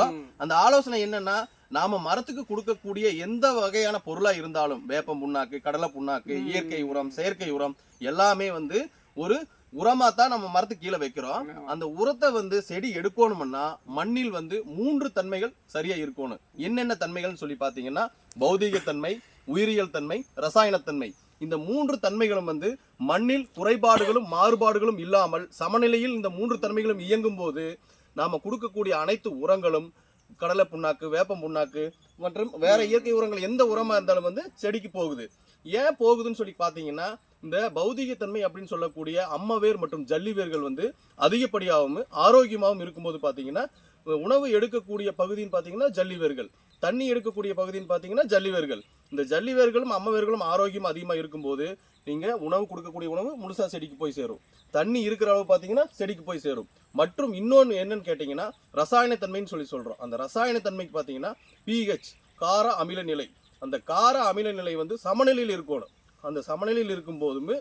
சொல்றோம் அந்த ஆலோசனை என்னன்னா நாம மரத்துக்கு கொடுக்கக்கூடிய எந்த வகையான பொருளா இருந்தாலும் வேப்பம் புண்ணாக்கு கடலை புண்ணாக்கு இயற்கை உரம் செயற்கை உரம் எல்லாமே வந்து ஒரு உரமா தான் நம்ம மரத்துக்கு கீழே வைக்கிறோம். அந்த உரத்தை வந்து செடி எடுக்கணும்னா மண்ணில் வந்து மூன்று தன்மைகள் சரியா இருக்கணும். என்னென்ன தன்மைகள்னு சொல்லி பாத்தீங்கன்னா பௌதீக தன்மை உயிரியல் தன்மை ரசாயனத்தன்மை. இந்த மூன்று தன்மைகளும் வந்து மண்ணில் குறைபாடுகளும் மாறுபாடுகளும் இல்லாமல் சமநிலையில் இந்த மூன்று தன்மைகளும் இயங்கும் போது நாம கொடுக்கக்கூடிய அனைத்து உரங்களும் கடலை புண்ணாக்கு வேப்பம் புண்ணாக்கு மற்றும் வேற இயற்கை உரங்கள் எந்த உரமா இருந்தாலும் வந்து செடிக்கு போகுது. ஏன் போகுதுன்னு சொல்லி பார்த்தீங்கன்னா இந்த பௌதிகத்தன்மை அப்படின்னு சொல்லக்கூடிய அம்மவேர் மற்றும் ஜல்லிவேர்கள் வந்து அதிகப்படியாகவும் ஆரோக்கியமாகவும் இருக்கும்போது பார்த்தீங்கன்னா உணவு எடுக்கக்கூடிய பகுதின்னு பார்த்தீங்கன்னா ஜல்லிவேர்கள். தண்ணி எடுக்கக்கூடிய பகுதின்னு பார்த்தீங்கன்னா ஜல்லிவேர்கள். இந்த ஜல்லிவேர்களும் அம்மவேர்களும் ஆரோக்கியம் அதிகமாக இருக்கும்போது நீங்கள் உணவு கொடுக்கக்கூடிய உணவு முழுசாக செடிக்கு போய் சேரும். தண்ணி இருக்கிற அளவு பார்த்தீங்கன்னா செடிக்கு போய் சேரும். மற்றும் இன்னொன்று என்னன்னு கேட்டிங்கன்னா ரசாயனத்தன்மைன்னு சொல்லி சொல்கிறோம் அந்த ரசாயனத்தன்மைக்கு பார்த்தீங்கன்னா பிஹெச் கார அமில நிலை. அந்த கார அமில நிலை வந்து சமநிலையில் இருக்கணும். அந்த சமநிலையில் இருக்கும் போதுமே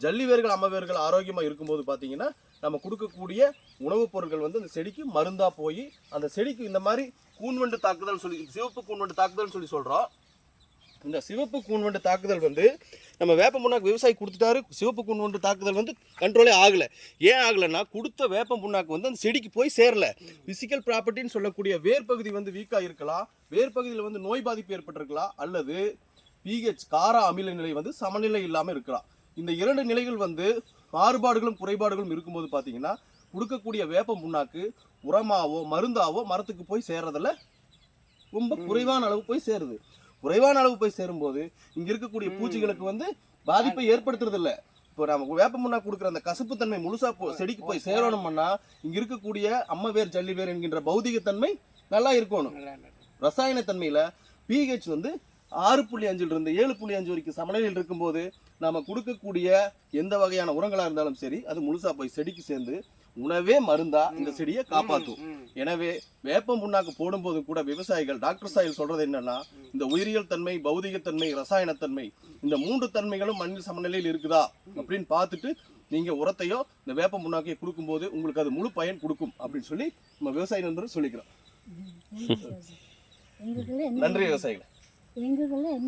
ஜல்லி வேர்கள் அம்மவேர்கள் ஆரோக்கியமாக இருக்கும்போது பார்த்தீங்கன்னா நம்ம கொடுக்கக்கூடிய உணவுப் பொருட்கள் வந்து அந்த செடிக்கு மருந்தாக போய் அந்த செடிக்கு இந்த மாதிரி கூன்வண்டு தாக்குதல் சொல்லி சிவப்பு கூன்வண்டு தாக்குதல் சொல்லி சொல்கிறோம் இந்த சிவப்பு கூன்வண்டு தாக்குதல் வந்து நம்ம வேப்ப புண்ணாக்கு விவசாயி கொடுத்துட்டாரு. சிவப்பு கூன்வண்டு தாக்குதல் வந்து கண்ட்ரோலே ஆகலை. ஏன் ஆகலைன்னா கொடுத்த வேப்ப புண்ணாக்கு வந்து அந்த செடிக்கு போய் சேரல. பிசிக்கல் ப்ராப்பர்ட்டின்னு சொல்லக்கூடிய வேர் பகுதி வந்து வீக்காக இருக்கலாம். வேர்பகுதியில் வந்து நோய் பாதிப்பு ஏற்பட்டிருக்கலாம். அல்லது பிஹெச் கார அமில நிலை வந்து சமநிலை இல்லாமல் இருக்கலாம். இந்த இரண்டு நிலைகள் வந்து மாறுபாடுகளும் குறைபாடுகளும் இருக்கும்போது பார்த்தீங்கன்னா கொடுக்கக்கூடிய வேப்ப புண்ணாக்கு உரமாவோ மருந்தாவோ மரத்துக்கு போய் சேர்றதில்ல ரொம்ப குறைவான அளவு போய் சேருது. குறைவான அளவு போய் சேரும்போது இங்க இருக்கக்கூடிய பூச்சிகளுக்கு வந்து பாதிப்பை ஏற்படுத்துறது இல்ல இப்போ நம்ம வேப்ப முன்னாக்கு கொடுக்குற அந்த கசப்புத்தன்மை முழுசா போ செடிக்கு போய் சேரணும்னா இங்க இருக்கக்கூடிய அம்மவேர் ஜல்லிவேர் என்கின்ற பௌதிகத்தன்மை நல்லா இருக்கணும். ரசாயன தன்மையில பிஹெச் வந்து ஆறு புள்ளி அஞ்சுல இருந்து ஏழு புள்ளி அஞ்சு வரைக்கும் சமநிலையில் இருக்கும்போது நாம கொடுக்கக்கூடிய எந்த வகையான உரங்களா இருந்தாலும் சரி அது முழுசா போய் செடிக்கு சேர்ந்து உணவே மருந்தா இந்த செடியை காப்பாற்றும். எனவே வேப்பம் புண்ணாக்கு போடும்போது கூட விவசாயிகள் டாக்டர் சாயில் சொல்றது என்னன்னா இந்த உயிரியல் தன்மை பௌதிகத்தன்மை ரசாயனத்தன்மை இந்த மூன்று தன்மைகளும் மண்ணில் சமநிலையில் இருக்குதா அப்படின்னு பார்த்துட்டு நீங்க உரத்தையோ இந்த வேப்ப புண்ணாக்கையோ கொடுக்கும்போது உங்களுக்கு அது முழு பயன் கொடுக்கும் அப்படின்னு சொல்லி நம்ம விவசாய நண்பர்கள் சொல்லிக்கிறோம். நன்றி விவசாயிகள். எங்களுக்குள்ள என்ன